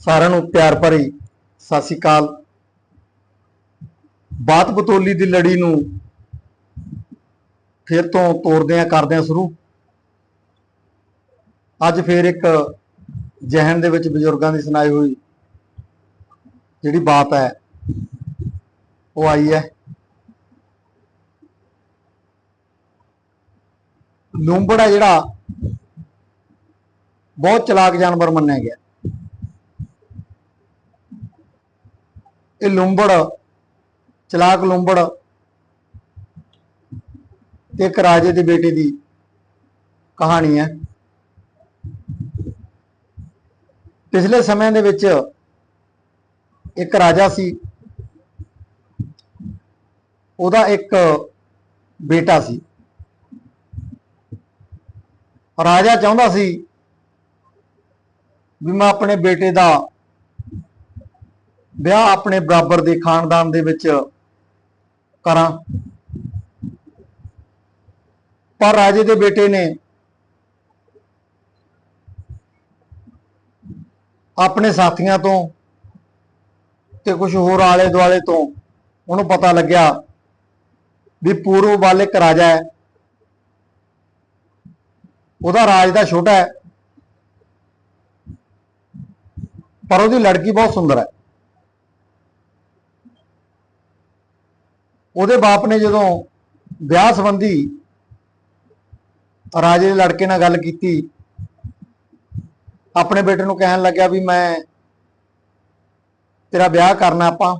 ਸਾਰਿਆਂ ਨੂੰ ਪਿਆਰ ਭਰੀ ਸਤਿ ਸ੍ਰੀ ਅਕਾਲ। ਬਾਤ ਬਤੋਲੀ ਦੀ ਲੜੀ ਨੂੰ ਫਿਰ ਤੋਂ ਤੋੜਦੇ ਆ ਕਰਦੇ ਆ ਸ਼ੁਰੂ। ਅੱਜ ਫਿਰ ਇੱਕ ਜਹਨ ਦੇ ਵਿੱਚ ਬਜ਼ੁਰਗਾਂ ਦੀ ਸੁਣਾਈ ਹੋਈ ਜਿਹੜੀ ਬਾਤ ਹੈ, ਉਹ ਆਈ ਹੈ। ਲੂੰਬੜ ਹੈ ਜਿਹੜਾ ਬਹੁਤ ਚਲਾਕ ਜਾਨਵਰ ਮੰਨਿਆ ਗਿਆ। ਇਹ ਲੂੰਬੜ, ਚਲਾਕ ਲੂੰਬੜ ਤੇ ਇੱਕ ਰਾਜੇ ਦੇ ਬੇਟੇ ਦੀ ਕਹਾਣੀ ਹੈ। ਪਿਛਲੇ ਸਮੇਂ ਦੇ ਵਿੱਚ ਇੱਕ ਰਾਜਾ ਸੀ। ਉਹਦਾ ਇੱਕ ਬੇਟਾ ਸੀ। ਰਾਜਾ ਚਾਹੁੰਦਾ ਸੀ ਵੀ ਮੈਂ ਆਪਣੇ ਬੇਟੇ ਦਾ ਵਿਆਹ ਆਪਣੇ ਬਰਾਬਰ ਦੇ ਖਾਨਦਾਨ ਦੇ ਵਿੱਚ ਕਰਾਂ। ਪਰ ਰਾਜੇ ਦੇ ਬੇਟੇ ਨੇ ਆਪਣੇ ਸਾਥੀਆਂ ਤੋਂ ਤੇ ਕੁਝ ਹੋਰ ਆਲੇ ਦੁਆਲੇ ਤੋਂ ਉਹਨੂੰ ਪਤਾ ਲੱਗਿਆ ਵੀ ਪੂਰਬ ਵੱਲ ਇੱਕ ਰਾਜਾ ਹੈ। ਉਹਦਾ ਰਾਜ ਦਾ ਛੋਟਾ ਹੈ, ਪਰ ਉਹਦੀ ਲੜਕੀ ਬਹੁਤ ਸੁੰਦਰ ਹੈ। ਉਹਦੇ ਬਾਪ ਨੇ ਜਦੋਂ ਵਿਆਹ ਸੰਬੰਧੀ ਰਾਜੇ ਦੇ ਲੜਕੇ ਨਾਲ ਗੱਲ ਕੀਤੀ, ਆਪਣੇ ਬੇਟੇ ਨੂੰ ਕਹਿਣ ਲੱਗਿਆ ਵੀ ਮੈਂ ਤੇਰਾ ਵਿਆਹ ਕਰਨਾ ਆਪਾਂ।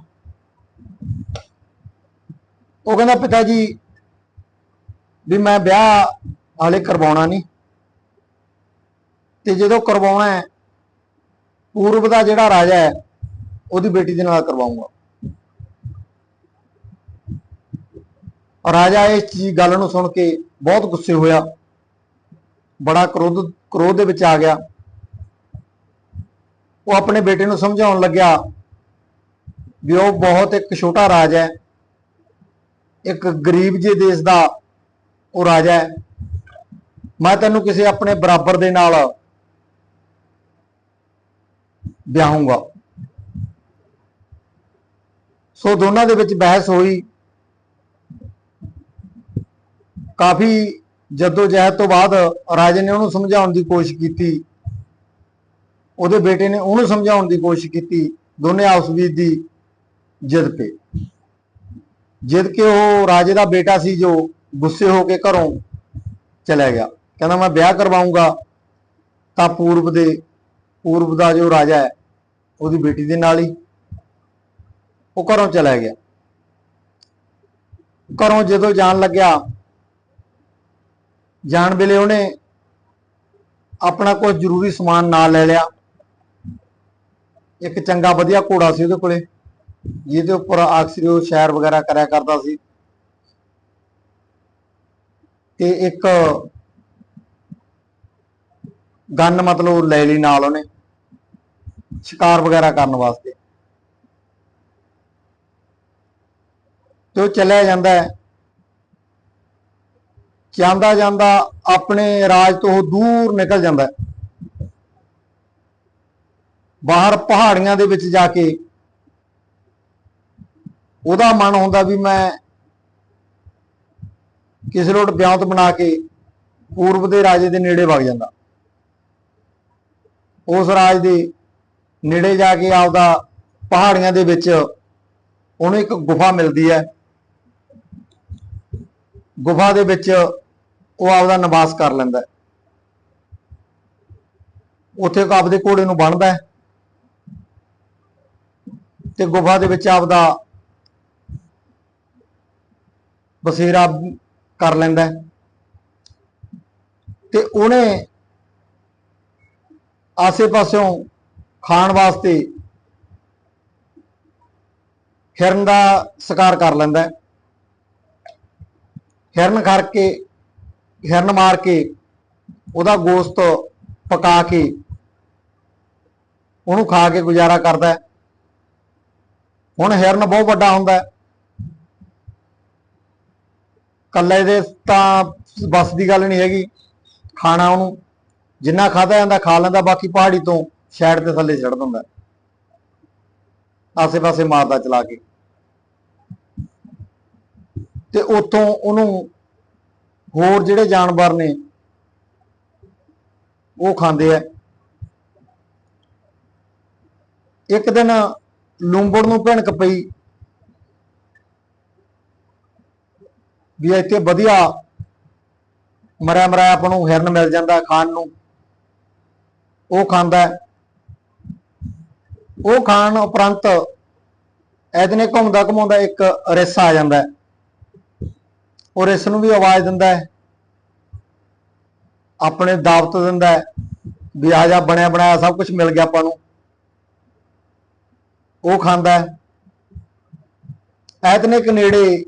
ਉਹ ਕਹਿੰਦਾ, ਪਿਤਾ ਜੀ, ਵੀ ਮੈਂ ਵਿਆਹ ਹਾਲੇ ਕਰਵਾਉਣਾ ਨਹੀਂ। ਤੇ ਜਦੋਂ ਕਰਵਾਉਣਾ ਹੈ, ਪੂਰਬ ਦਾ ਜਿਹੜਾ ਰਾਜਾ ਹੈ, ਉਹਦੀ ਬੇਟੀ ਦੇ ਨਾਲ ਕਰਵਾਉਂਗਾ। ਰਾਜਾ ਇਸ ਚੀਜ਼ ਗੱਲ ਨੂੰ ਸੁਣ ਕੇ ਬਹੁਤ ਗੁੱਸੇ ਹੋਇਆ। ਬੜਾ ਕ੍ਰੋਧ ਕ੍ਰੋਧ ਦੇ ਵਿੱਚ ਆ ਗਿਆ। ਉਹ ਆਪਣੇ ਬੇਟੇ ਨੂੰ ਸਮਝਾਉਣ ਲੱਗਿਆ ਵੀ ਉਹ ਬਹੁਤ ਇੱਕ ਛੋਟਾ ਰਾਜ ਹੈ। ਇੱਕ ਗਰੀਬ ਜਿਹੇ ਦੇਸ਼ ਦਾ ਉਹ ਰਾਜਾ ਹੈ। ਮੈਂ ਤੈਨੂੰ ਕਿਸੇ ਆਪਣੇ ਬਰਾਬਰ ਦੇ ਨਾਲ ਵਿਆਹੂੰਗਾ। ਸੋ ਦੋਨਾਂ ਦੇ ਵਿੱਚ ਬਹਿਸ ਹੋਈ। ਕਾਫੀ ਜੱਦੋ ਜਹਿਦ ਤੋਂ ਬਾਅਦ ਰਾਜੇ ਨੇ ਉਹਨੂੰ ਸਮਝਾਉਣ ਦੀ ਕੋਸ਼ਿਸ਼ ਕੀਤੀ। ਉਹਦੇ ਬੇਟੇ ਨੇ ਉਹਨੂੰ ਸਮਝਾਉਣ ਦੀ ਕੋਸ਼ਿਸ਼ ਕੀਤੀ ਦੋਨੇ ਆਪਸ ਵਿੱਚ ਦੀ ਜਿੱਦ ਪਏ ਜਿੱਦ ਕੇ ਉਹ ਰਾਜੇ ਦਾ ਬੇਟਾ ਸੀ ਜੋ ਗੁੱਸੇ ਹੋ ਕੇ ਘਰੋਂ ਚਲਾ ਗਿਆ। ਕਹਿੰਦਾ, ਮੈਂ ਵਿਆਹ ਕਰਵਾਉਂਗਾ। ਤਾਂ ਪੂਰਬ ਦੇ, ਪੂਰਬ ਦਾ ਜੋ ਰਾਜਾ ਹੈ, ਉਹਦੀ ਬੇਟੀ ਦੇ ਨਾਲ ਹੀ ਉਹ ਘਰੋਂ ਚਲਾ ਗਿਆ। ਘਰੋਂ ਜਦੋਂ ਜਾਣ ਲੱਗਿਆ ਜਾਣ ਵੇਲੇ ਉਹਨੇ ਆਪਣਾ ਕੋਈ ਜ਼ਰੂਰੀ ਸਮਾਨ ਨਾਲ ਲੈ ਲਿਆ। ਇੱਕ ਚੰਗਾ ਵਧੀਆ ਘੋੜਾ ਸੀ ਉਹਦੇ ਕੋਲੇ, ਜਿਹਦੇ ਉੱਪਰ ਅਕਸਰ ਉਹ ਸ਼ਹਿਰ ਵਗੈਰਾ ਕਰਿਆ ਕਰਦਾ ਸੀ। ਤੇ ਇੱਕ ਗਨ ਮਤਲਬ ਲੈ ਲਈ ਨਾਲ ਉਹਨੇ, ਸ਼ਿਕਾਰ ਵਗੈਰਾ ਕਰਨ ਵਾਸਤੇ। ਤੇ ਉਹ ਚੱਲਿਆ ਜਾਂਦਾ ਹੈ। ਜਾਂਦਾ ਜਾਂਦਾ ਆਪਣੇ ਰਾਜ ਤੋਂ ਉਹ ਦੂਰ ਨਿਕਲ ਜਾਂਦਾ ਬਾਹਰ ਪਹਾੜੀਆਂ ਦੇ ਵਿੱਚ ਜਾ ਕੇ ਉਹਦਾ ਮਨ ਹੁੰਦਾ ਵੀ ਮੈਂ ਕਿਸੇ ਰੋਡ ਬਿਆੰਤ ਬਣਾ ਕੇ ਪੂਰਬ ਦੇ ਰਾਜੇ ਦੇ ਨੇੜੇ ਵਗ ਜਾਂਦਾ। ਉਸ ਰਾਜ ਦੇ ਨੇੜੇ ਜਾ ਕੇ ਆਪਦਾ ਪਹਾੜੀਆਂ ਦੇ ਵਿੱਚ ਉਹਨੂੰ ਇੱਕ ਗੁਫਾ ਮਿਲਦੀ ਹੈ। ਗੁਫਾ ਦੇ ਵਿੱਚ ਉਹ ਆਪਦਾ ਨਿਵਾਸ ਕਰ ਲੈਂਦਾ ਉੱਥੇ ਆਪਦੇ ਘੋੜੇ ਨੂੰ ਬੰਨਦਾ ਹੈ ਤੇ ਗੁਫਾ ਦੇ ਵਿੱਚ ਆਪਦਾ ਬਸੇਰਾ ਕਰ ਲੈਂਦਾ ਹੈ ਤੇ ਉਹਨੇ ਆਸੇ-ਪਾਸਿਓਂ ਖਾਣ ਵਾਸਤੇ ਹਿਰਨ ਦਾ ਸ਼ਿਕਾਰ ਕਰ ਲੈਂਦਾ ਹਿਰਨ ਖਾ ਕੇ ਹਿਰਨ ਮਾਰ ਕੇ ਉਹਦਾ ਗੋਸ਼ਤ ਪਕਾ ਕੇ ਉਹਨੂੰ ਖਾ ਕੇ ਗੁਜ਼ਾਰਾ ਕਰਦਾ ਹੁਣ ਹਿਰਨ ਬਹੁਤ ਵੱਡਾ ਹੁੰਦਾ ਹੈ। ਕੱਲੇ ਦੇ ਤਾਂ ਬਸ ਦੀ ਗੱਲ ਨਹੀਂ ਹੈਗੀ। ਖਾਣਾ ਉਹਨੂੰ ਜਿੰਨਾ ਖਾਦਾ ਜਾਂਦਾ ਖਾ ਲੈਂਦਾ, ਬਾਕੀ ਪਹਾੜੀ ਤੋਂ ਸਾਈਡ ਤੇ ਥੱਲੇ ਛੱਡ ਦਿੰਦਾ ਆਸੇ-ਪਾਸੇ ਮਾਰਦਾ ਚਲਾ ਕੇ। ਤੇ ਉੱਥੋਂ ਉਹਨੂੰ ਹੋਰ ਜਿਹੜੇ ਜਾਨਵਰ ਨੇ, ਉਹ ਖਾਂਦੇ ਆ। ਇੱਕ ਦਿਨ ਲੂੰਬੜ ਨੂੰ ਭਿਣਕ ਪਈ ਵੀ ਇੱਥੇ ਵਧੀਆ ਮਰਿਆ ਮਰਿਆ ਆਪਾਂ ਨੂੰ ਹਿਰਨ ਮਿਲ ਜਾਂਦਾ ਖਾਣ ਨੂੰ। ਉਹ ਖਾਂਦਾ ਉਹ ਖਾਣ ਉਪਰੰਤ ਐਦਨੇ ਘੁੰਮਦਾ ਘੁੰਮਾਉਂਦਾ ਇੱਕ ਰਿਸ ਆ ਜਾਂਦਾ ਔਰ ਇਸ ਨੂੰ ਵੀ ਆਵਾਜ਼ ਦਿੰਦਾ ਹੈ। ਆਪਣੇ ਦਾਵਤ ਦਿੰਦਾ ਹੈ ਵੀ ਆ ਜਾ ਬਣਿਆ ਬਣਾਇਆ ਸਭ ਕੁਝ ਮਿਲ ਗਿਆ ਆਪਾਂ ਨੂੰ। ਉਹ ਖਾਂਦਾ ਹੈ। ਐਤਨੇ ਕਿ ਨੇੜੇ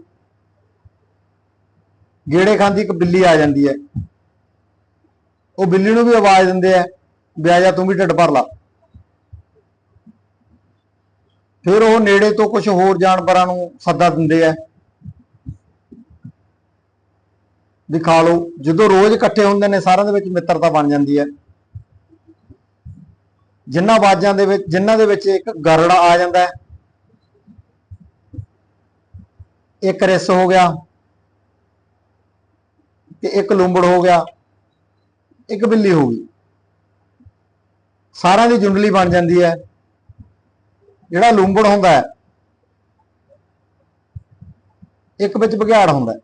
ਗੇੜੇ ਖਾਂਦੀ ਇੱਕ ਬਿੱਲੀ ਆ ਜਾਂਦੀ ਹੈ। ਉਹ ਬਿੱਲੀ ਨੂੰ ਵੀ ਆਵਾਜ਼ ਦਿੰਦੇ ਆ ਵੀ ਆ ਜਾ ਤੂੰ ਵੀ ਢਿੱਡ ਭਰ ਲਾ। ਫਿਰ ਉਹ ਨੇੜੇ ਤੋਂ ਕੁਝ ਹੋਰ ਜਾਨਵਰਾਂ ਨੂੰ ਸੱਦਾ ਦਿੰਦੇ ਆ ਦਿਖਾ ਖਾ ਲਓ। ਜਦੋਂ ਰੋਜ਼ ਇਕੱਠੇ ਹੁੰਦੇ ਨੇ, ਸਾਰਿਆਂ ਦੇ ਵਿੱਚ ਮਿੱਤਰਤਾ ਬਣ ਜਾਂਦੀ ਹੈ। ਜਿੰਨਾ ਬਾਜਾਂ ਦੇ ਵਿੱਚ ਜਿਨ੍ਹਾਂ ਦੇ ਵਿੱਚ ਇੱਕ ਗਰੜਾ ਆ ਜਾਂਦਾ ਹੈ, ਇੱਕ ਰਿਸ ਹੋ ਗਿਆ, ਤੇ ਇੱਕ ਲੂੰਬੜ ਹੋ ਗਿਆ, ਇੱਕ ਬਿੱਲੀ ਹੋ ਗਈ। ਸਾਰਿਆਂ ਦੀ ਜੁੰਡਲੀ ਬਣ ਜਾਂਦੀ ਹੈ। ਜਿਹੜਾ ਲੂੰਬੜ ਹੁੰਦਾ ਹੈ, ਇੱਕ ਵਿੱਚ ਬਘਿਆੜ ਹੁੰਦਾ ਹੈ।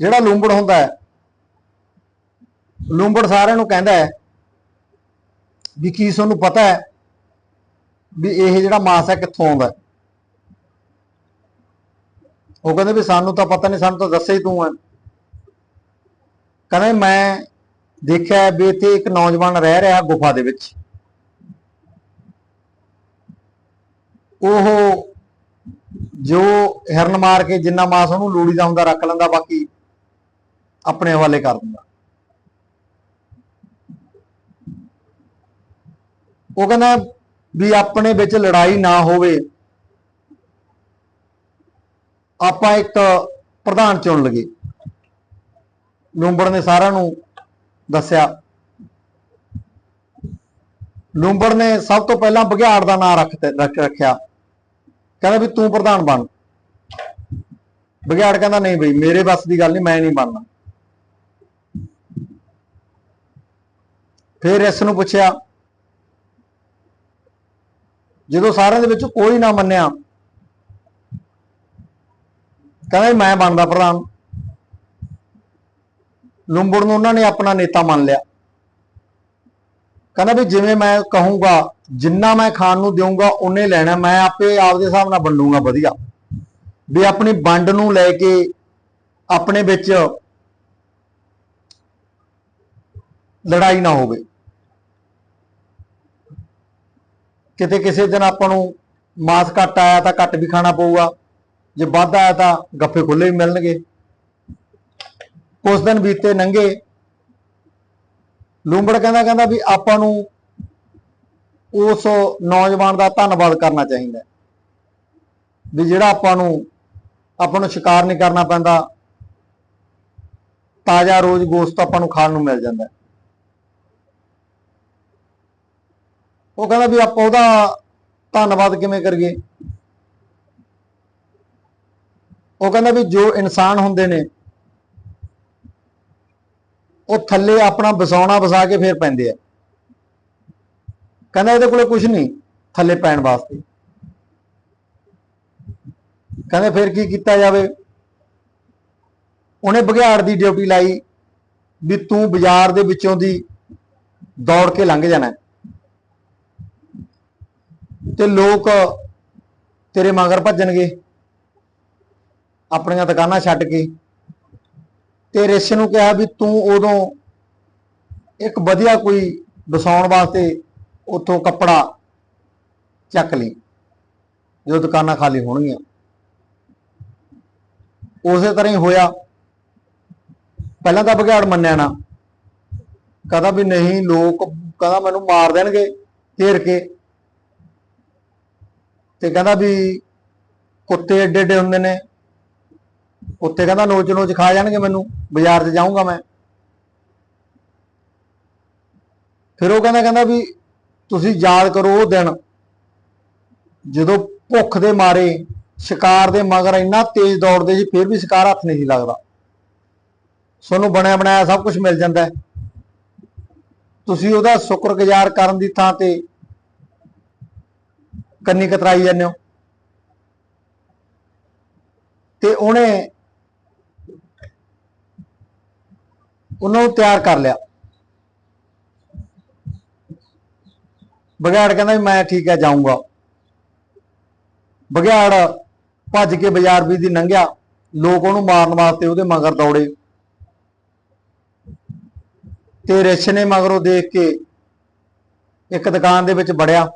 ਜਿਹੜਾ ਲੂੰਬੜ ਹੁੰਦਾ ਹੈ, ਲੂੰਬੜ ਸਾਰਿਆਂ ਨੂੰ ਕਹਿੰਦਾ ਹੈ ਵੀ ਕੀ ਤੁਹਾਨੂੰ ਪਤਾ ਹੈ ਵੀ ਇਹ ਜਿਹੜਾ ਮਾਸ ਹੈ ਕਿੱਥੋਂ ਆਉਂਦਾ ਉਹ ਕਹਿੰਦੇ ਵੀ ਸਾਨੂੰ ਤਾਂ ਪਤਾ ਨਹੀਂ, ਸਾਨੂੰ ਤਾਂ ਦੱਸੇ ਹੀ ਤੂੰ ਹੈ। ਕਹਿੰਦੇ ਮੈਂ ਦੇਖਿਆ ਵੀ ਇੱਥੇ ਇੱਕ ਨੌਜਵਾਨ ਰਹਿ ਰਿਹਾ ਗੁਫਾ ਦੇ ਵਿੱਚ। ਉਹ ਜੋ ਹਿਰਨ ਮਾਰ ਕੇ ਜਿੰਨਾ ਮਾਸ ਉਹਨੂੰ ਲੋੜੀਦਾ ਹੁੰਦਾ, ਰੱਖ ਲੈਂਦਾ, ਬਾਕੀ ਆਪਣੇ ਹਵਾਲੇ ਕਰ ਦਿੰਦਾ। ਉਹ ਕਹਿੰਦਾ ਵੀ ਆਪਣੇ ਵਿੱਚ ਲੜਾਈ ਨਾ ਹੋਵੇ। ਆਪਾਂ ਇੱਕ ਪ੍ਰਧਾਨ ਚੁਣ ਲਈਏ। ਲੂੰਬੜ ਨੇ ਸਾਰਿਆਂ ਨੂੰ ਦੱਸਿਆ। ਲੂੰਬੜ ਨੇ ਸਭ ਤੋਂ ਪਹਿਲਾਂ ਬਘਿਆੜ ਦਾ ਨਾਂ ਰੱਖ ਰੱਖ ਰੱਖਿਆ। ਕਹਿੰਦਾ ਵੀ ਤੂੰ ਪ੍ਰਧਾਨ ਬਣ। ਬਘਿਆੜ ਕਹਿੰਦਾ, ਨਹੀਂ ਬਈ, ਮੇਰੇ ਵੱਸ ਦੀ ਗੱਲ ਨਹੀਂ, ਮੈਂ ਨਹੀਂ ਬਣਨਾ। ਫਿਰ ਇਸ ਨੂੰ ਪੁੱਛਿਆ, ਜਦੋਂ ਸਾਰਿਆਂ ਦੇ ਵਿੱਚ ਕੋਈ ਨਾ ਮੰਨਿਆ, ਕਹਿੰਦਾ ਵੀ ਮੈਂ ਬਣਦਾ ਪ੍ਰਧਾਨ। ਲੂੰਬੜ ਨੂੰ ਉਹਨਾਂ ਨੇ ਆਪਣਾ ਨੇਤਾ ਮੰਨ ਲਿਆ। ਕਹਿੰਦਾ ਵੀ ਜਿਵੇਂ ਮੈਂ ਕਹੂੰਗਾ, ਜਿੰਨਾ ਮੈਂ ਖਾਣ ਨੂੰ ਦੇਵਾਂਗਾ ਉਹਨੇ ਲੈਣਾ, ਮੈਂ ਆਪੇ ਆਪਦੇ ਹਿਸਾਬ ਨਾਲ ਵੰਡੂਗਾ, ਵਧੀਆ। ਵੀ ਆਪਣੀ ਵੰਡ ਨੂੰ ਲੈ ਕੇ ਆਪਣੇ ਵਿੱਚ ਲੜਾਈ ਨਾ ਹੋਵੇ। ਕਿਤੇ ਕਿਸੇ ਦਿਨ ਆਪਾਂ ਨੂੰ ਮਾਸ ਘੱਟ ਆਇਆ ਤਾਂ ਘੱਟ ਵੀ ਖਾਣਾ ਪਊਗਾ। ਜੇ ਵੱਧ ਆਇਆ ਤਾਂ ਗੱਫੇ ਖੁੱਲੇ ਵੀ ਮਿਲਣਗੇ। ਕੁਝ ਦਿਨ ਬੀਤੇ ਨੰਗੇ। ਲੂੰਬੜ ਕਹਿੰਦਾ ਕਹਿੰਦਾ ਵੀ ਆਪਾਂ ਨੂੰ ਉਸ ਨੌਜਵਾਨ ਦਾ ਧੰਨਵਾਦ ਕਰਨਾ ਚਾਹੀਦਾ। ਵੀ ਜਿਹੜਾ ਆਪਾਂ ਨੂੰ ਆਪਾਂ ਨੂੰ ਸ਼ਿਕਾਰ ਨਹੀਂ ਕਰਨਾ ਪੈਂਦਾ। ਤਾਜ਼ਾ ਰੋਜ਼ ਗੋਸ਼ਤ ਆਪਾਂ ਨੂੰ ਖਾਣ ਨੂੰ ਮਿਲ ਜਾਂਦਾ। ਉਹ ਕਹਿੰਦਾ ਵੀ ਆਪਾਂ ਉਹਦਾ ਧੰਨਵਾਦ ਕਿਵੇਂ ਕਰੀਏ? ਉਹ ਕਹਿੰਦਾ ਵੀ ਜੋ ਇਨਸਾਨ ਹੁੰਦੇ ਨੇ, ਉਹ ਥੱਲੇ ਆਪਣਾ ਵਸਾਉਣਾ ਵਸਾ ਕੇ ਫੇਰ ਪੈਂਦੇ ਆ। ਕਹਿੰਦਾ ਇਹਦੇ ਕੋਲੇ ਕੁਝ ਨਹੀਂ, ਥੱਲੇ ਪੈਣ ਵਾਸਤੇ। ਕਹਿੰਦੇ ਫਿਰ ਕੀ ਕੀਤਾ ਜਾਵੇ? ਉਹਨੇ ਬਘਿਆੜ ਦੀ ਡਿਊਟੀ ਲਾਈ ਵੀ ਤੂੰ ਬਾਜ਼ਾਰ ਦੇ ਵਿੱਚੋਂ ਦੀ ਦੌੜ ਕੇ ਲੰਘ ਜਾਣਾ। ਤੇ ਲੋਕ ਤੇਰੇ ਮਗਰ ਭੱਜਣਗੇ। ਆਪਣੀਆਂ ਦੁਕਾਨਾਂ ਛੱਡ ਕੇ। ਤੇ ਰਿਸ਼ ਨੂੰ ਕਿਹਾ ਵੀ ਤੂੰ ਉਦੋਂ ਇੱਕ ਵਧੀਆ ਕੋਈ ਵਸਾਉਣ ਵਾਸਤੇ ਉੱਥੋਂ ਕੱਪੜਾ ਚੱਕ ਲਈ ਜਦੋਂ ਦੁਕਾਨਾਂ ਖਾਲੀ ਹੋਣਗੀਆਂ। ਉਸੇ ਤਰ੍ਹਾਂ ਹੀ ਹੋਇਆ। ਪਹਿਲਾਂ ਤਾਂ ਬਘਿਆੜ ਮੰਨਿਆ ਨਾ। ਕਹਦਾ ਵੀ ਨਹੀਂ, ਲੋਕ ਕਹਿੰਦਾ ਮੈਨੂੰ ਮਾਰ ਦੇਣਗੇ, ਘੇਰ ਕੇ। ਤੇ ਕਹਿੰਦਾ ਵੀ ਕੁੱਤੇ ਏਡੇ ਏਡੇ ਹੁੰਦੇ ਨੇ। ਕੁੱਤੇ ਕਹਿੰਦਾ ਲੋਚ ਲੋਚ ਖਾ ਜਾਣਗੇ ਮੈਨੂੰ, ਬਾਜ਼ਾਰ 'ਚ ਜਾਊਂਗਾ ਮੈਂ। ਫਿਰ ਉਹ ਕਹਿੰਦਾ ਕਹਿੰਦਾ ਵੀ ਤੁਸੀਂ ਯਾਦ ਕਰੋ ਉਹ ਦਿਨ, ਜਦੋਂ ਭੁੱਖ ਦੇ ਮਾਰੇ, ਸ਼ਿਕਾਰ ਦੇ ਮਗਰ ਇੰਨਾ ਤੇਜ਼ ਦੌੜਦੇ ਸੀ, ਫਿਰ ਵੀ ਸ਼ਿਕਾਰ ਹੱਥ ਨਹੀਂ ਸੀ ਲੱਗਦਾ। ਤੁਹਾਨੂੰ ਬਣਿਆ ਬਣਾਇਆ ਸਭ ਕੁਝ ਮਿਲ ਜਾਂਦਾ ਤੁਸੀਂ ਉਹਦਾ ਸ਼ੁਕਰਗੁਜ਼ਾਰ ਕਰਨ ਦੀ ਥਾਂ ਤੇ ਕੰਨੀ ਕਤਰਾਈ ਜਾਂਦੇ ਹੋ? ਤੇ ਉਹਨੇ ਉਹਨਾਂ ਨੂੰ ਤਿਆਰ ਕਰ ਲਿਆ। ਬਗਿਆੜ ਕਹਿੰਦਾ ਵੀ ਮੈਂ ਠੀਕ ਹੈ, ਜਾਊਂਗਾ। ਬਗਿਆੜ ਭੱਜ ਕੇ ਬਾਜ਼ਾਰ ਵੀ ਦੀ ਲੰਘਿਆ ਲੋਕ ਉਹਨੂੰ ਮਾਰਨ ਵਾਸਤੇ ਉਹਦੇ ਮਗਰ ਦੌੜੇ। ਤੇ ਰਿਛ ਨੇ ਮਗਰੋਂ ਦੇਖ ਕੇ ਇੱਕ ਦੁਕਾਨ ਦੇ ਵਿੱਚ ਵੜਿਆ।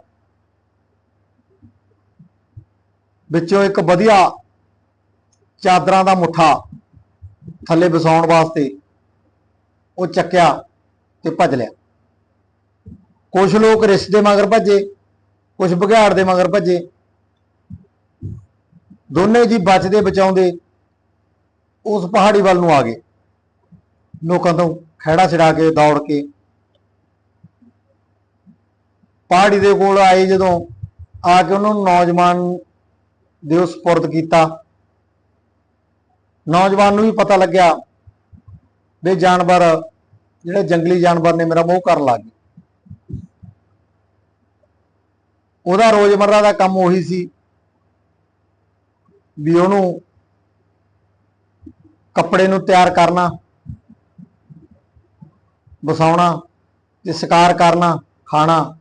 ਵਿੱਚੋਂ ਇੱਕ ਵਧੀਆ ਚਾਦਰਾਂ ਦਾ ਮੁੱਠਾ ਥੱਲੇ ਵਿਸਾਉਣ ਵਾਸਤੇ ਉਹ ਚੱਕਿਆ ਤੇ ਭੱਜ ਲਿਆ। ਕੁਝ ਲੋਕ ਰਿਸ਼ ਦੇ ਮਗਰ ਭੱਜੇ ਕੁਝ ਬਘਿਆੜ ਦੇ ਮਗਰ ਭੱਜੇ। ਦੋਨੇ ਜੀ ਬਚਦੇ ਬਚਾਉਂਦੇ ਉਸ ਪਹਾੜੀ ਵੱਲ ਨੂੰ ਆ ਗਏ। ਲੋਕਾਂ ਤੋਂ ਖਹਿੜਾ ਛਡਾ ਕੇ, ਦੌੜ ਕੇ। ਪਹਾੜੀ ਦੇ ਕੋਲ ਆਏ ਜਦੋਂ ਆ ਕੇ ਉਹਨਾਂ ਨੂੰ ਨੌਜਵਾਨ ਦਿਓ ਸਪੁਰਦ ਕੀਤਾ। ਨੌਜਵਾਨ ਨੂੰ ਵੀ ਪਤਾ ਲੱਗਿਆ ਵੀ ਜਾਨਵਰ, ਜਿਹੜੇ ਜੰਗਲੀ ਜਾਨਵਰ ਨੇ, ਮੇਰਾ ਮੋਹ ਕਰਨ ਲੱਗ ਗਏ। ਉਹਦਾ ਰੋਜ਼ਮਰਰਾ ਦਾ ਕੰਮ ਉਹੀ ਸੀ ਵੀ ਉਹਨੂੰ ਕੱਪੜੇ ਨੂੰ ਤਿਆਰ ਕਰਨਾ, ਵਸਾਉਣਾ ਤੇ ਸ਼ਿਕਾਰ ਕਰਨਾ, ਖਾਣਾ।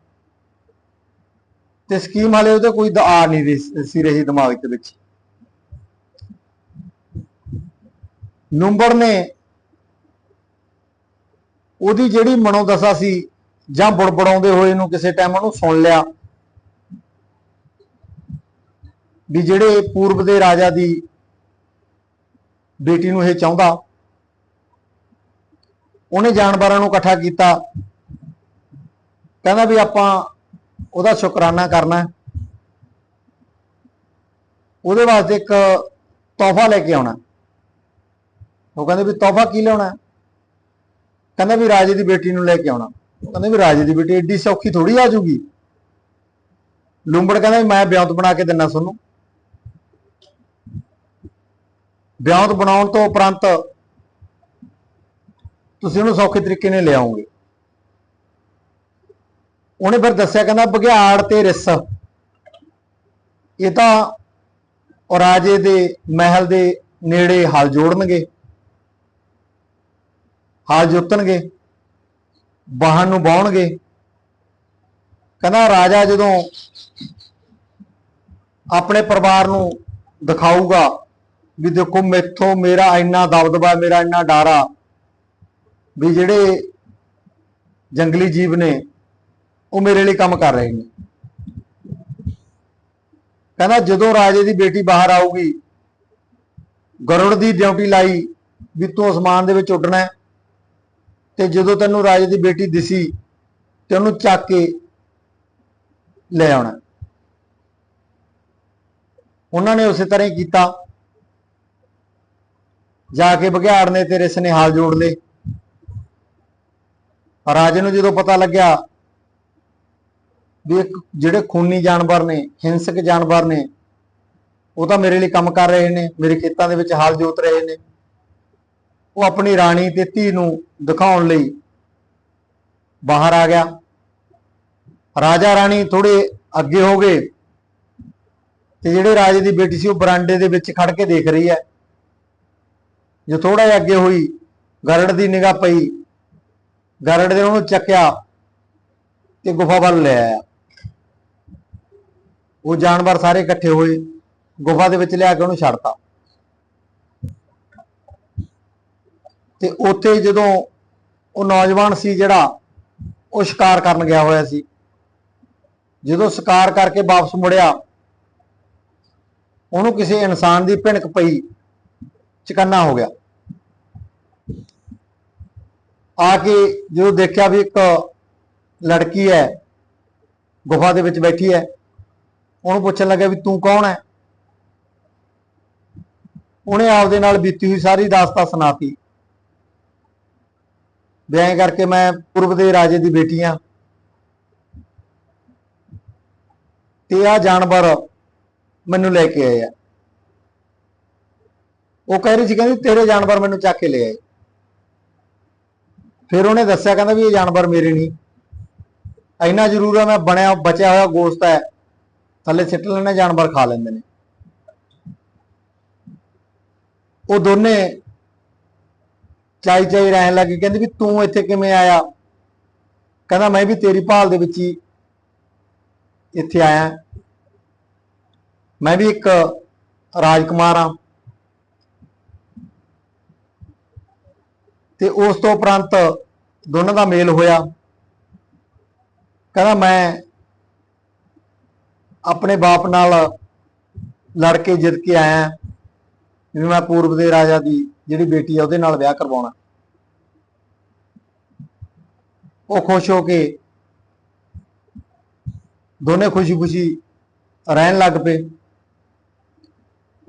ਤੇ ਸਕੀਮ ਵਾਲੇ ਉਹਦੇ ਕੋਈ ਦ- ਆ ਨਹੀਂ ਰਹੀ ਸੀ ਰਹੀ ਦਿਮਾਗ ਦੇ ਵਿੱਚ। ਨੰਬਰ ਨੇ ਉਹਦੀ ਜਿਹੜੀ ਮਨੋਦਸ਼ਾ ਸੀ, ਜਾਂ ਬੁੜਬੜਾਉਂਦੇ ਹੋਏ ਨੂੰ ਕਿਸੇ ਟਾਈਮ ਉਹਨੂੰ ਸੁਣ ਲਿਆ, ਵੀ ਜਿਹੜੇ ਪੂਰਬ ਦੇ ਰਾਜਾ ਦੀ ਬੇਟੀ ਨੂੰ ਇਹ ਚਾਹੁੰਦਾ, ਉਹਨੇ ਜਾਨਵਰਾਂ ਨੂੰ ਇਕੱਠਾ ਕੀਤਾ। ਕਹਿੰਦਾ ਵੀ ਆਪਾਂ ਉਹਦਾ ਸ਼ੁਕਰਾਨਾ ਕਰਨਾ ਉਹਦੇ ਵਾਸਤੇ ਇੱਕ ਤੋਹਫਾ ਲੈ ਕੇ ਆਉਣਾ ਉਹ ਕਹਿੰਦੇ ਵੀ ਤੋਹਫਾ ਕੀ ਲਿਆਉਣਾ ਕਹਿੰਦਾ ਵੀ ਰਾਜੇ ਦੀ ਬੇਟੀ ਨੂੰ ਲੈ ਕੇ ਆਉਣਾ। ਉਹ ਕਹਿੰਦੇ ਵੀ ਰਾਜੇ ਦੀ ਬੇਟੀ ਏਡੀ ਸੌਖੀ ਥੋੜੀ ਆ ਜੂਗੀ ਲੂੰਬੜ ਕਹਿੰਦਾ ਵੀ ਮੈਂ ਬਿਆੰਤ ਬਣਾ ਕੇ ਦਿੰਨਾ ਤੁਹਾਨੂੰ। ਬਿਆੰਤ ਬਣਾਉਣ ਤੋਂ ਉਪਰੰਤ ਤੁਸੀਂ ਉਹਨੂੰ ਸੌਖੇ ਤਰੀਕੇ ਨਾਲ ਲਿਆਓਗੇ। ਉਹਨੇ ਫਿਰ ਦੱਸਿਆ, ਕਹਿੰਦਾ ਬਘਿਆੜ ਤੇ ਰਿਸ। ਇਹ ਤਾਂ ਰਾਜੇ ਦੇ ਮਹਿਲ ਦੇ ਨੇੜੇ ਹਲ ਜੋੜਨਗੇ, ਹਲ ਜੁੱਤਣਗੇ ਵਾਹਨ ਨੂੰ ਬਾਉਣਗੇ ਕਹਿੰਦਾ ਰਾਜਾ ਜਦੋਂ ਆਪਣੇ ਪਰਿਵਾਰ ਨੂੰ ਦਿਖਾਊਗਾ ਵੀ ਦੇਖੋ ਮੈਥੋਂ ਮੇਰਾ ਇੰਨਾ ਦਬਦਬਾ, ਮੇਰਾ ਇੰਨਾ ਡਾਰਾ ਵੀ ਜਿਹੜੇ ਜੰਗਲੀ ਜੀਵ ਨੇ ਉਹ ਮੇਰੇ ਲਈ ਕੰਮ ਕਰ ਰਹੇ ਨੇ। ਕਹਿੰਦਾ ਜਦੋਂ ਰਾਜੇ ਦੀ ਬੇਟੀ ਬਾਹਰ ਆਊਗੀ, ਗਰੁੜ ਦੀ ਡਿਊਟੀ ਲਾਈ ਵੀ ਤੂੰ ਅਸਮਾਨ ਦੇ ਵਿੱਚ ਉੱਡਣਾ ਤੇ ਜਦੋਂ ਤੈਨੂੰ ਰਾਜੇ ਦੀ ਬੇਟੀ ਦਿਸੀ ਤੇ ਉਹਨੂੰ ਚੱਕ ਕੇ ਲੈ ਆਉਣਾ ਉਹਨਾਂ ਨੇ ਉਸੇ ਤਰ੍ਹਾਂ ਹੀ ਕੀਤਾ। ਜਾ ਕੇ ਬਘਿਆੜ ਨੇ ਤੇਰੇ ਸਨੇਹਾਲ ਜੋੜ ਲਏ। ਰਾਜੇ ਨੂੰ ਜਦੋਂ ਪਤਾ ਲੱਗਿਆ ਵੀ ਇੱਕ ਜਿਹੜੇ ਖੂਨੀ ਜਾਨਵਰ ਨੇ, ਹਿੰਸਕ ਜਾਨਵਰ ਨੇ, ਉਹ ਤਾਂ ਮੇਰੇ ਲਈ ਕੰਮ ਕਰ ਰਹੇ ਨੇ, ਮੇਰੇ ਖੇਤਾਂ ਦੇ ਵਿੱਚ ਹਾਲ ਜੋਤ ਰਹੇ ਨੇ। ਉਹ ਆਪਣੀ ਰਾਣੀ ਤੇ ਧੀ ਨੂੰ ਦਿਖਾਉਣ ਲਈ ਬਾਹਰ ਆ ਗਿਆ। ਰਾਜਾ ਰਾਣੀ ਥੋੜੇ ਅੱਗੇ ਹੋ ਗਏ ਤੇ ਜਿਹੜੇ ਰਾਜੇ ਦੀ ਬੇਟੀ ਸੀ, ਉਹ ਬਰਾਂਡੇ ਦੇ ਵਿੱਚ ਖੜ ਕੇ ਦੇਖ ਰਹੀ ਹੈ। ਜੋ ਥੋੜਾ ਜਿਹਾ ਅੱਗੇ ਹੋਈ, ਗਰੜ ਦੀ ਨਿਗਾਹ ਪਈ, ਗਰੜ ਦੇ ਉਹਨੂੰ ਚੱਕਿਆ ਤੇ ਗੁਫਾ ਵੱਲ ਲੈ ਆਇਆ। ਉਹ ਜਾਨਵਰ ਸਾਰੇ ਇਕੱਠੇ ਹੋਏ, ਗੁਫਾ ਦੇ ਵਿੱਚ ਲਿਆ ਕੇ ਉਹਨੂੰ ਛੱਡਤਾ। ਤੇ ਉੱਥੇ ਜਦੋਂ ਉਹ ਨੌਜਵਾਨ ਸੀ ਜਿਹੜਾ, ਉਹ ਸ਼ਿਕਾਰ ਕਰਨ ਗਿਆ ਹੋਇਆ ਸੀ। ਜਦੋਂ ਸ਼ਿਕਾਰ ਕਰਕੇ ਵਾਪਸ ਮੁੜਿਆ, ਉਹਨੂੰ ਕਿਸੇ ਇਨਸਾਨ ਦੀ ਭਿਣਕ ਪਈ, ਚਕੰਨਾ ਹੋ ਗਿਆ। ਆ ਕੇ ਜਦੋਂ ਦੇਖਿਆ ਵੀ ਇੱਕ ਲੜਕੀ ਹੈ, ਗੁਫਾ ਦੇ ਵਿੱਚ ਬੈਠੀ ਹੈ ਉਹਨੂੰ ਪੁੱਛਣ ਲੱਗਾ ਵੀ ਤੂੰ ਕੌਣ ਹੈ? ਉਹਨੇ ਆਪਦੇ ਨਾਲ ਬੀਤੀ ਹੋਈ ਸਾਰੀ ਦਾਸਤਾਨ ਸੁਣਾਤੀ। ਬਿਆਨ ਕਰਕੇ ਮੈਂ ਪੁਰਬ ਦੇ ਰਾਜੇ ਦੀ ਬੇਟੀ ਆ। ਤੇ ਆ ਜਾਨਵਰ ਮੈਨੂੰ ਲੈ ਕੇ ਆਏ ਆ ਉਹ ਕਹਿ ਰਹੀ ਸੀ, ਕਹਿੰਦੀ ਤੇਰੇ ਜਾਨਵਰ ਮੈਨੂੰ ਚੱਕ ਕੇ ਲੈ ਆਏ। ਫਿਰ ਉਹਨੇ ਦੱਸਿਆ, ਕਹਿੰਦਾ ਵੀ ਇਹ ਜਾਨਵਰ ਮੇਰੇ ਨਹੀਂ। ਇੰਨਾ ਜ਼ਰੂਰ ਹੈ ਮੈਂ ਬਣਿਆ, ਬਚਿਆ ਹੋਇਆ ਗੋਸ਼ਤ ਹੈ। ਥੱਲੇ ਸਿੱਟ ਲੈਣੇ, ਜਾਨਵਰ ਖਾ ਲੈਂਦੇ ਨੇ। ਉਹ ਦੋਨੇ ਚਾਈ ਚਾਈ ਰਹਿਣ ਲੱਗੀ ਕਹਿੰਦੇ ਵੀ ਤੂੰ ਇੱਥੇ ਕਿਵੇਂ ਆਇਆ? ਕਹਿੰਦਾ ਮੈਂ ਵੀ ਤੇਰੀ ਭਾਲ ਦੇ ਵਿੱਚ ਹੀ ਇੱਥੇ ਆਇਆ। ਮੈਂ ਵੀ ਇੱਕ ਰਾਜਕੁਮਾਰ ਹਾਂ। ਤੇ ਉਸ ਤੋਂ ਉਪਰੰਤ ਦੋਨਾਂ ਦਾ ਮੇਲ ਹੋਇਆ। ਕਹਿੰਦਾ ਮੈਂ ਆਪਣੇ ਬਾਪ ਨਾਲ ਲੜ ਕੇ ਜਿੱਤ ਕੇ ਆਇਆ ਵੀ ਮੈਂ ਪੂਰਬ ਦੇ ਰਾਜਾ ਦੀ ਜਿਹੜੀ ਬੇਟੀ ਆ, ਉਹਦੇ ਨਾਲ ਵਿਆਹ ਕਰਵਾਉਣਾ। ਉਹ ਖੁਸ਼ ਹੋ ਕੇ ਦੋਨੇ ਖੁਸ਼ੀ-ਖੁਸ਼ੀ ਰਹਿਣ ਲੱਗ ਪਏ।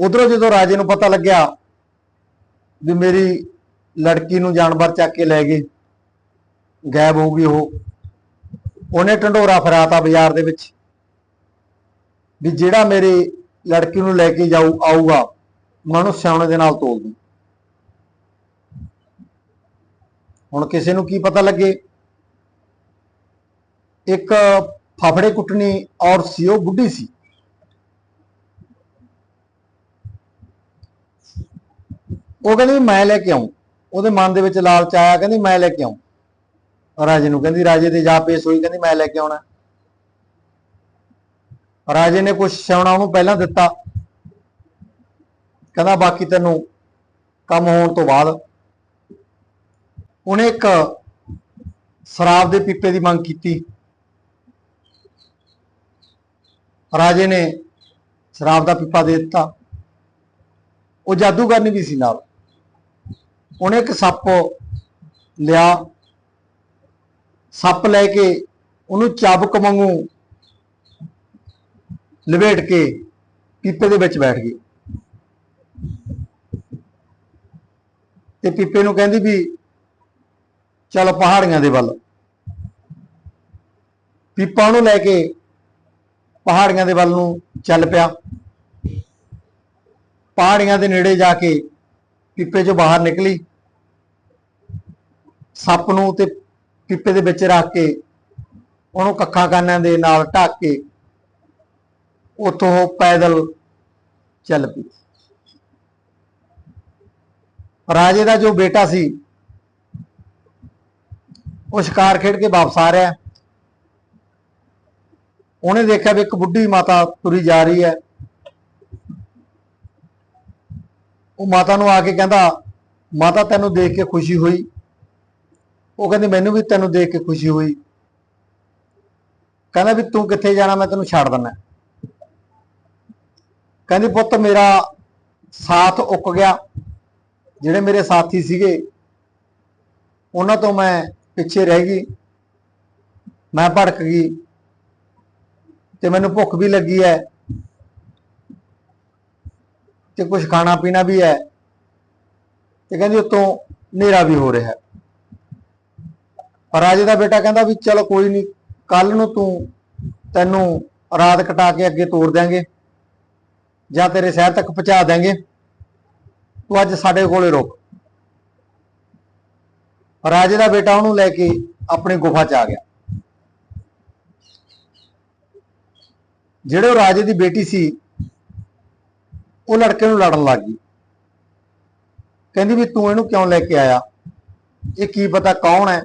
ਉਧਰੋਂ ਜਦੋਂ ਰਾਜੇ ਨੂੰ ਪਤਾ ਲੱਗਿਆ ਵੀ ਮੇਰੀ ਲੜਕੀ ਨੂੰ ਜਾਨਵਰ ਚੱਕ ਕੇ ਲੈ ਗਏ, ਗਾਇਬ ਹੋ ਗਈ ਉਹ। ਉਹਨੇ ਢੰਡੋਰਾ ਫਰਾਤਾ ਬਾਜ਼ਾਰ ਦੇ ਵਿੱਚ। ਵੀ ਜਿਹੜਾ ਮੇਰੇ ਲੜਕੀ ਨੂੰ ਲੈ ਕੇ ਜਾਊ, ਆਊਗਾ, ਮੈਂ ਉਹਨੂੰ ਸਿਆਉਣੇ ਦੇ ਨਾਲ ਤੋਲ ਦੂੰ। ਹੁਣ ਕਿਸੇ ਨੂੰ ਕੀ ਪਤਾ ਲੱਗੇ? ਇੱਕ ਫਫੜੇ ਕੁੱਟਣੀ ਔਰ ਸੀ, ਉਹ ਬੁੱਢੀ ਸੀ। ਉਹ ਕਹਿੰਦੀ, ਮੈਂ ਲੈ ਕੇ ਆਉਂ ਉਹਦੇ ਮਨ ਦੇ ਵਿੱਚ ਲਾਲਚ ਆਇਆ, ਕਹਿੰਦੀ, ਮੈਂ ਲੈ ਕੇ ਆਉਂ ਰਾਜੇ ਨੂੰ ਕਹਿੰਦੀ, ਰਾਜੇ ਦੇ ਜਾ ਪੇਸ਼ ਹੋਈ, ਕਹਿੰਦੀ, ਮੈਂ ਲੈ ਕੇ ਆਉਣਾ। ਰਾਜੇ ਨੇ ਕੁਝ ਸਿਆਉਣਾ ਉਹਨੂੰ ਪਹਿਲਾਂ ਦਿੱਤਾ। ਕਹਿੰਦਾ ਬਾਕੀ ਤੈਨੂੰ ਕੰਮ ਹੋਣ ਤੋਂ ਬਾਅਦ। ਉਹਨੇ ਇੱਕ ਸ਼ਰਾਬ ਦੇ ਪੀਪੇ ਦੀ ਮੰਗ ਕੀਤੀ। ਰਾਜੇ ਨੇ ਸ਼ਰਾਬ ਦਾ ਪੀਪਾ ਦੇ ਦਿੱਤਾ। ਉਹ ਜਾਦੂਗਰਨੀ ਵੀ ਸੀ ਨਾਲ। ਉਹਨੇ ਇੱਕ ਸੱਪ ਲਿਆ। ਸੱਪ ਲੈ ਕੇ ਉਹਨੂੰ ਚਾਬਕ ਵਾਂਗੂ ਲਵੇਟ ਕੇ ਪੀਪੇ ਦੇ ਵਿੱਚ ਬੈਠ ਗਈ। ਤੇ ਪੀਪੇ ਨੂੰ ਕਹਿੰਦੀ ਵੀ, ਚਲ ਪਹਾੜੀਆਂ ਦੇ ਵੱਲ। ਪੀਪਾ ਉਹਨੂੰ ਲੈ ਕੇ ਪਹਾੜੀਆਂ ਦੇ ਵੱਲ ਨੂੰ ਚੱਲ ਪਿਆ। ਪਹਾੜੀਆਂ ਦੇ ਨੇੜੇ ਜਾ ਕੇ ਪੀਪੇ ਚੋਂ ਬਾਹਰ ਨਿਕਲੀ। ਸੱਪ ਨੂੰ ਤੇ ਪੀਪੇ ਦੇ ਵਿੱਚ ਰੱਖ ਕੇ ਉਹਨੂੰ ਕੱਖਾਂ ਕਾਨਾਂ ਦੇ ਨਾਲ ਢੱਕ ਕੇ ਉੱਥੋਂ ਉਹ ਪੈਦਲ ਚੱਲ ਪਈ। ਰਾਜੇ ਦਾ ਜੋ ਬੇਟਾ ਸੀ, ਉਹ ਸ਼ਿਕਾਰ ਖੇਡ ਕੇ ਵਾਪਸ ਆ ਰਿਹਾ। ਉਹਨੇ ਦੇਖਿਆ ਵੀ ਇੱਕ ਬੁੱਢੀ ਮਾਤਾ ਤੁਰੀ ਜਾ ਰਹੀ ਹੈ। ਉਹ ਮਾਤਾ ਨੂੰ ਆ ਕੇ ਕਹਿੰਦਾ, ਮਾਤਾ, ਤੈਨੂੰ ਦੇਖ ਕੇ ਖੁਸ਼ੀ ਹੋਈ? ਉਹ ਕਹਿੰਦੀ, ਮੈਨੂੰ ਵੀ ਤੈਨੂੰ ਦੇਖ ਕੇ ਖੁਸ਼ੀ ਹੋਈ। ਕਹਿੰਦਾ ਵੀ, ਤੂੰ ਕਿੱਥੇ ਜਾਣਾ? ਮੈਂ ਤੈਨੂੰ ਛੱਡ ਦਿੰਦਾ। ਕਹਿੰਦੀ, ਪੁੱਤ, ਮੇਰਾ ਸਾਥ ਉੱਕ ਗਿਆ। ਜਿਹੜੇ ਮੇਰੇ ਸਾਥੀ ਸੀਗੇ, ਉਹਨਾਂ ਤੋਂ ਮੈਂ ਪਿੱਛੇ ਰਹਿ ਗਈ। ਮੈਂ ਭੜਕ ਗਈ ਤੇ ਮੈਨੂੰ ਭੁੱਖ ਵੀ ਲੱਗੀ ਹੈ ਤੇ ਕੁਝ ਖਾਣਾ ਪੀਣਾ ਵੀ ਹੈ ਤੇ ਕਹਿੰਦੀ, ਉਤੋਂ ਹਨੇਰਾ ਵੀ ਹੋ ਰਿਹਾ। ਰਾਜੇ ਦਾ ਬੇਟਾ ਕਹਿੰਦਾ ਵੀ, ਚਲੋ ਕੋਈ ਨਹੀਂ ਕੱਲ ਨੂੰ ਤੂੰ ਤੈਨੂੰ ਰਾਤ ਕਟਾ ਕੇ ਅੱਗੇ ਤੋਰ ਦਿਆਂਗੇ। ਜਾਂ ਤੇਰੇ ਸ਼ਹਿਰ ਤੱਕ ਪਹੁੰਚਾ ਦਿਆਂਗੇ। ਤੂੰ ਅੱਜ ਸਾਡੇ ਕੋਲੇ ਰੁਕ। ਰਾਜੇ ਦਾ ਬੇਟਾ ਉਹਨੂੰ ਲੈ ਕੇ ਆਪਣੀ ਗੁਫਾ 'ਚ ਆ ਗਿਆ। ਜਿਹੜੇ ਉਹ ਰਾਜੇ ਦੀ ਬੇਟੀ ਸੀ, ਉਹ ਲੜਕੇ ਨੂੰ ਲੜਨ ਲੱਗ ਗਈ। ਕਹਿੰਦੀ ਵੀ ਤੂੰ ਇਹਨੂੰ ਕਿਉਂ ਲੈ ਕੇ ਆਇਆ? ਇਹ ਕੀ ਪਤਾ ਕੌਣ ਹੈ?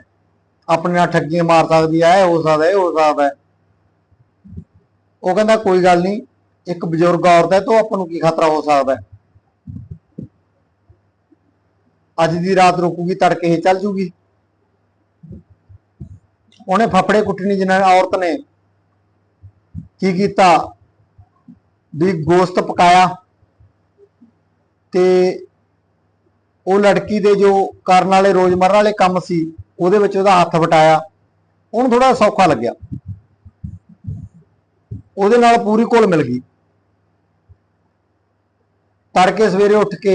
ਆਪਣੇ ਨਾਲ ਠੱਗੀਆਂ ਮਾਰ ਸਕਦੀ ਹੈ, ਇਹ ਹੋ ਸਕਦਾ, ਇਹ ਹੋ ਸਕਦਾ ਹੈ। ਉਹ ਕਹਿੰਦਾ, ਕੋਈ ਗੱਲ ਨਹੀਂ ਇੱਕ ਬਜ਼ੁਰਗ ਔਰਤ ਹੈ, ਤਾਂ ਆਪਾਂ ਨੂੰ ਕੀ ਖਤਰਾ ਹੋ ਸਕਦਾ ਹੈ? ਅੱਜ ਦੀ ਰਾਤ ਰੁਕੂਗੀ, ਤੜਕੇ ਹੀ ਚੱਲ ਜੂਗੀ। ਉਹਨੇ ਫਫੜੇ ਕੁੱਟਣੀ ਜਿਹਨਾਂ ਔਰਤ ਨੇ। ਕੀ ਕੀਤਾ? ਵੀ ਗੋਸ਼ਤ ਪਕਾਇਆ। ਤੇ ਉਹ ਲੜਕੀ ਦੇ ਜੋ ਕਰਨ ਵਾਲੇ ਰੋਜ਼ਮਰ ਵਾਲੇ ਕੰਮ ਸੀ, ਉਹਦੇ ਵਿੱਚ ਉਹਦਾ ਹੱਥ ਵਟਾਇਆ। ਉਹਨੂੰ ਥੋੜਾ ਸੌਖਾ ਲੱਗਿਆ। ਉਹਦੇ ਨਾਲ ਪੂਰੀ ਘੁਲ ਮਿਲ ਗਈ। ਤੜਕੇ ਸਵੇਰੇ ਉੱਠ ਕੇ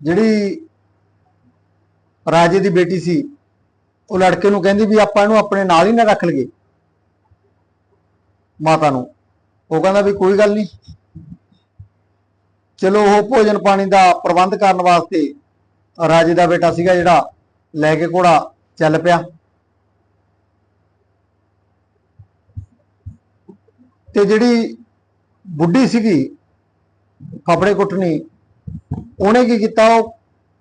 ਜਿਹੜੀ ਰਾਜੇ ਦੀ ਬੇਟੀ ਸੀ, ਉਹ ਲੜਕੇ ਨੂੰ ਕਹਿੰਦੀ ਵੀ ਆਪਾਂ ਇਹਨੂੰ ਆਪਣੇ ਨਾਲ ਹੀ ਨਾ ਰੱਖ ਲਈਏ ਮਾਤਾ ਨੂੰ। ਉਹ ਕਹਿੰਦਾ ਵੀ ਕੋਈ ਗੱਲ ਨਹੀਂ। ਚਲੋ ਉਹ ਭੋਜਨ ਪਾਣੀ ਦਾ ਪ੍ਰਬੰਧ ਕਰਨ ਵਾਸਤੇ ਰਾਜੇ ਦਾ ਬੇਟਾ ਸੀਗਾ ਜਿਹੜਾ, ਲੈ ਕੇ ਘੋੜਾ ਚੱਲ ਪਿਆ। ਤੇ ਜਿਹੜੀ ਬੁੱਢੀ ਸੀਗੀ ਫਫੜੇ ਕੁੱਟਣੀ। ਉਹਨੇ ਕੀ ਕੀਤਾ? ਉਹ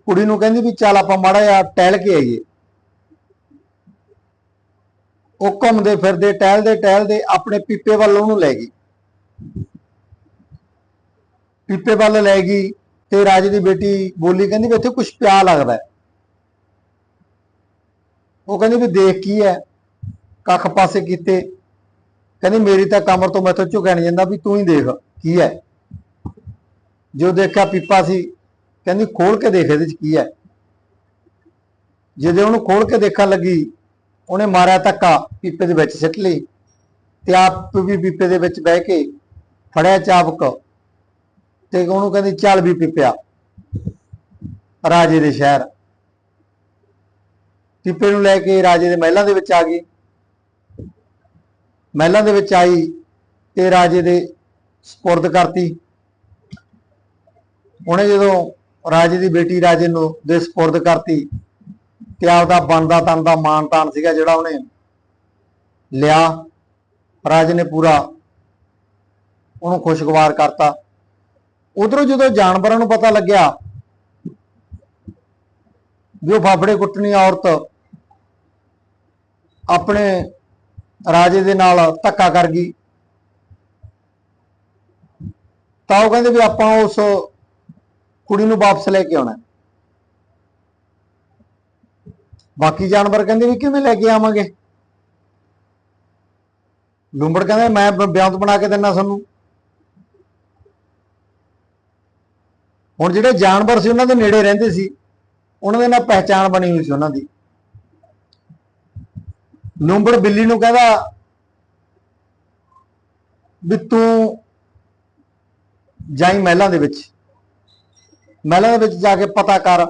ਕੁੜੀ ਨੂੰ ਕਹਿੰਦੀ ਵੀ ਚੱਲ ਆਪਾਂ ਮਾੜਾ ਜਿਹਾ ਟਹਿਲ ਕੇ ਆਈਏ। ਉਹ ਘੁੰਮਦੇ ਫਿਰਦੇ, ਟਹਿਲਦੇ ਟਹਿਲਦੇ ਆਪਣੇ ਪੀਪੇ ਵੱਲ ਉਹਨੂੰ ਲੈ ਗਈ। ਪੀਪੇ ਵੱਲ ਲੈ ਗਈ ਤੇ ਰਾਜੇ ਦੀ ਬੇਟੀ ਬੋਲੀ ਕਹਿੰਦੀ ਵੀ ਇੱਥੇ ਕੁਝ ਪਿਆ ਲੱਗਦਾ। ਉਹ ਕਹਿੰਦੀ ਵੀ ਦੇਖ ਕੀ ਹੈ। ਕੱਖ ਪਾਸੇ ਕੀਤੇ। ਕਹਿੰਦੀ ਮੇਰੀ ਤਾਂ ਕਮਰ ਤੋਂ ਮੈਥੋਂ ਝੁਕਿਆ ਨਹੀਂ ਜਾਂਦਾ ਵੀ ਤੂੰ ਹੀ ਦੇਖ ਕੀ ਹੈ। ਜੋ ਦੇਖਿਆ ਪੀਪਾ ਸੀ, ਕਹਿੰਦੀ ਖੋਲ ਕੇ ਦੇਖ ਇਹਦੇ ਚ ਕੀ ਹੈ। ਜਦੋਂ ਉਹਨੂੰ ਖੋਲ ਕੇ ਦੇਖਣ ਲੱਗੀ, ਉਹਨੇ ਮਾਰਿਆ ਧੱਕਾ, ਪੀਪੇ ਦੇ ਵਿੱਚ ਸਿੱਟ ਲਈ ਤੇ ਆਪ ਵੀ ਪੀਪੇ ਦੇ ਵਿੱਚ ਬਹਿ ਕੇ ਫੜਿਆ ਚਾਬਕ ਤੇ ਉਹਨੂੰ ਕਹਿੰਦੀ, ਚੱਲ ਵੀ ਪੀਪਿਆ, ਰਾਜੇ ਦੇ ਸ਼ਹਿਰ। ਪੀਪੇ ਨੂੰ ਲੈ ਕੇ ਰਾਜੇ ਦੇ ਮਹਿਲਾਂ ਦੇ ਵਿੱਚ ਆ ਗਈ। ਮਹਿਲਾਂ ਦੇ ਵਿੱਚ ਆਈ ਤੇ ਰਾਜੇ ਦੇ ਸਪੁਰਦ ਕਰਤੀ। ਉਹਨੇ ਜਦੋਂ ਰਾਜੇ ਦੀ ਬੇਟੀ ਰਾਜੇ ਨੂੰ ਦੇ ਸਪੁਰਦ ਕਰਤੀ ਤੇ ਆਪਦਾ ਬਣਦਾ ਤਨਦਾ ਮਾਨ ਤਾਨ ਸੀਗਾ ਜਿਹੜਾ ਉਹਨੇ ਲਿਆ, ਰਾਜੇ ਨੇ ਪੂਰਾ ਉਹਨੂੰ ਖੁਸ਼ਗਵਾਰ ਕਰਤਾ। ਉਧਰੋਂ ਜਦੋਂ ਜਾਨਵਰਾਂ ਨੂੰ ਪਤਾ ਲੱਗਿਆ ਵੀ ਉਹ ਫਾਫੜੇ ਕੁੱਟਣੀ ਔਰਤ ਆਪਣੇ ਰਾਜੇ ਦੇ ਨਾਲ ਧੱਕਾ ਕਰ ਗਈ, ਤਾਂ ਉਹ ਕਹਿੰਦੇ ਵੀ ਆਪਾਂ ਉਸ ਕੁੜੀ ਨੂੰ ਵਾਪਸ ਲੈ ਕੇ ਆਉਣਾ ਬਾਕੀ ਜਾਨਵਰ ਕਹਿੰਦੇ ਵੀ ਕਿਵੇਂ ਲੈ ਕੇ ਆਵਾਂਗੇ? ਲੂੰਬੜ ਕਹਿੰਦਾ, ਮੈਂ ਬ- ਬਣਾ ਕੇ ਦਿੰਨਾ ਤੁਹਾਨੂੰ। ਹੁਣ ਜਿਹੜੇ ਜਾਨਵਰ ਸੀ, ਉਹਨਾਂ ਦੇ ਨੇੜੇ ਰਹਿੰਦੇ ਸੀ, ਉਹਨਾਂ ਦੇ ਨਾਲ ਪਹਿਚਾਣ ਬਣੀ ਹੋਈ ਸੀ ਉਹਨਾਂ ਦੀ। ਲੂੰਬੜ ਬਿੱਲੀ ਨੂੰ ਕਹਿੰਦਾ, ਵੀ ਤੂੰ ਜਾਈ ਮਹਿਲਾਂ ਦੇ ਵਿੱਚ। ਮਹਿਲਾਂ ਦੇ ਵਿੱਚ ਜਾ ਕੇ ਪਤਾ ਕਰ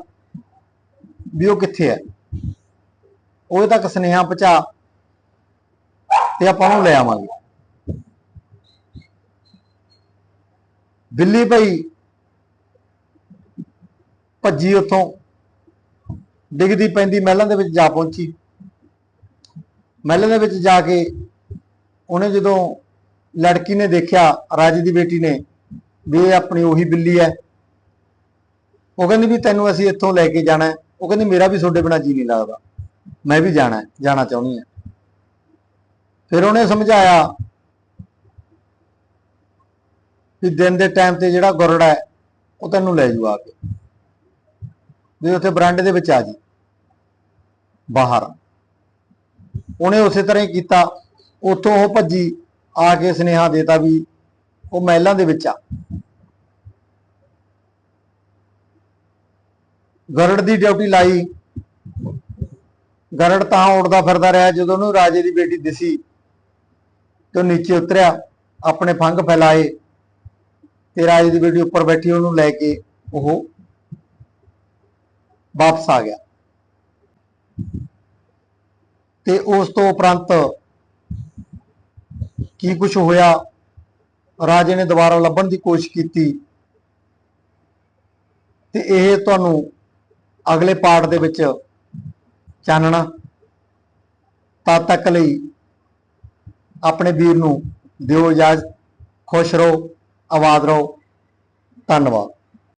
ਵੀ ਉਹ ਕਿੱਥੇ ਹੈ। ਉਹਦੇ ਤੱਕ ਸੁਨੇਹਾ ਪਹੁੰਚਾ ਤੇ ਆਪਾਂ ਉਹਨੂੰ ਲੈ ਆਵਾਂਗੇ। ਬਿੱਲੀ ਭਾਈ ਭੱਜੀ ਉੱਥੋਂ, ਡਿੱਗਦੀ ਪੈਂਦੀ ਮਹਿਲਾਂ ਦੇ ਵਿੱਚ ਜਾ ਪਹੁੰਚੀ। ਮਹਿਲਾਂ ਦੇ ਵਿੱਚ ਜਾ ਕੇ ਉਹਨੇ ਜਦੋਂ ਲੜਕੀ ਨੇ ਦੇਖਿਆ, ਰਾਜੇ ਦੀ ਬੇਟੀ ਨੇ, ਵੀ ਇਹ ਆਪਣੀ ਉਹੀ ਬਿੱਲੀ ਹੈ। ਉਹ ਕਹਿੰਦੀ ਵੀ ਤੈਨੂੰ ਅਸੀਂ ਇੱਥੋਂ ਲੈ ਕੇ ਜਾਣਾ ਹੈ। ਉਹ ਕਹਿੰਦੀ ਮੇਰਾ ਵੀ ਤੁਹਾਡੇ ਬਿਨਾ ਜੀ ਨਹੀਂ ਲੱਗਦਾ। ਮੈਂ ਵੀ ਜਾਣਾ ਹੈ, ਜਾਣਾ ਚਾਹੁੰਦੀ ਹਾਂ। ਫਿਰ ਉਹਨੇ ਸਮਝਾਇਆ ਕਿ ਦਿਨ ਦੇ ਟਾਈਮ ਤੇ ਜਿਹੜਾ ਗੁਰੜਾ ਹੈ, ਉਹ ਤੈਨੂੰ ਲੈ ਜੂ ਆ ਕੇ। ਵੀ ਉੱਥੇ ਬਰਾਂਡੇ ਦੇ ਵਿੱਚ ਆ ਜੀ। ਬਾਹਰ। ਉਹਨੇ ਉਸੇ ਤਰ੍ਹਾਂ ਹੀ ਕੀਤਾ। ਉੱਥੋਂ ਉਹ ਭੱਜੀ, ਆ ਕੇ ਸੁਨੇਹਾ ਦੇਤਾ ਵੀ ਉਹ ਮਹਿਲਾਂ ਦੇ ਵਿੱਚ ਆ। ਗਰੜ ਦੀ ਡਿਊਟੀ ਲਾਈ। ਗਰੜ ਤਾਂ ਉੜਦਾ ਫਿਰਦਾ ਰਿਹਾ, ਜਦੋਂ ਉਹਨੂੰ ਰਾਜੇ ਦੀ ਬੇਟੀ ਦਿਸੀ ਤੇ ਉਹ ਨੀਚੇ ਉਤਰਿਆ, ਆਪਣੇ ਫੰਗ ਫੈਲਾਏ ਤੇ ਰਾਜੇ ਦੀ ਬੇਟੀ ਉੱਪਰ ਬੈਠੀ, ਉਹਨੂੰ ਲੈ ਕੇ ਉਹ ਵਾਪਸ ਆ ਗਿਆ। ਤੇ ਉਸ ਤੋਂ ਉਪਰੰਤ ਕੀ ਕੁਝ ਹੋਇਆ, ਰਾਜੇ ਨੇ ਦੁਬਾਰਾ ਲੱਭਣ ਦੀ ਕੋਸ਼ਿਸ਼ ਕੀਤੀ ਤੇ ਇਹ ਤੁਹਾਨੂੰ ਅਗਲੇ ਪਾਰਟ ਦੇ ਵਿੱਚ ਚਾਨਣਾ ਤਦ ਤੱਕ ਲਈ ਆਪਣੇ ਵੀਰ ਨੂੰ ਦਿਓ ਇਜਾਜ਼ਤ, ਖੁਸ਼ ਰਹੋ, ਆਬਾਦ ਰਹੋ, ਧੰਨਵਾਦ।